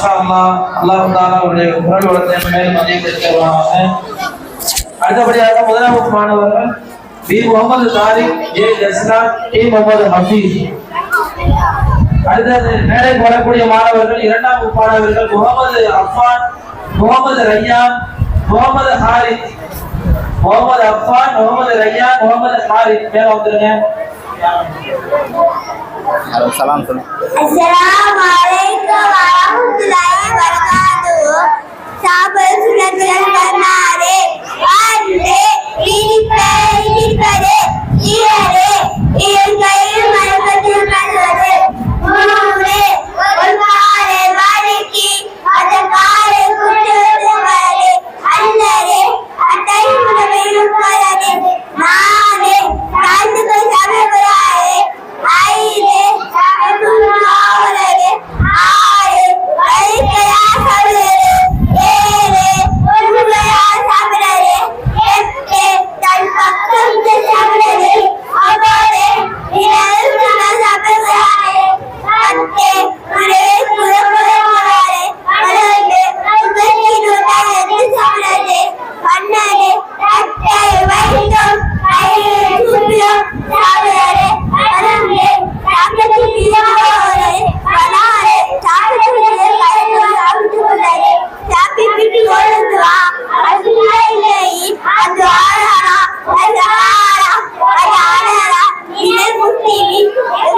மஷா அல்லாஹ் தாலா அவருடைய குரல் வளத்தை மேலும் அதிகப்படுத்துவாங்க அடுத்தபடியாக முதலாம் வகுப்பு மாணவர்கள் P. Mohammed Tariq A Jasna T. Mohammed Hafeez அடுத்தது மேடைக்கு வரக்கூடிய மாணவர்கள் இரண்டாம் மாணவர்கள் முகமது அஃபான் முகமது ரையான் முகமது ஹாரித். முகமது அஃபான் முகமது ரையான் முகமது ஹாரித். மேல சலாம் warahmatullahi wabarakatuh. Sabar sudah terkenare, andre, iripé, iripé, iyare, iyare, manakatu manakatu, mure, olvare, variki, adakare, kuturu vare, allare, atai munaviru parade, maa. নেই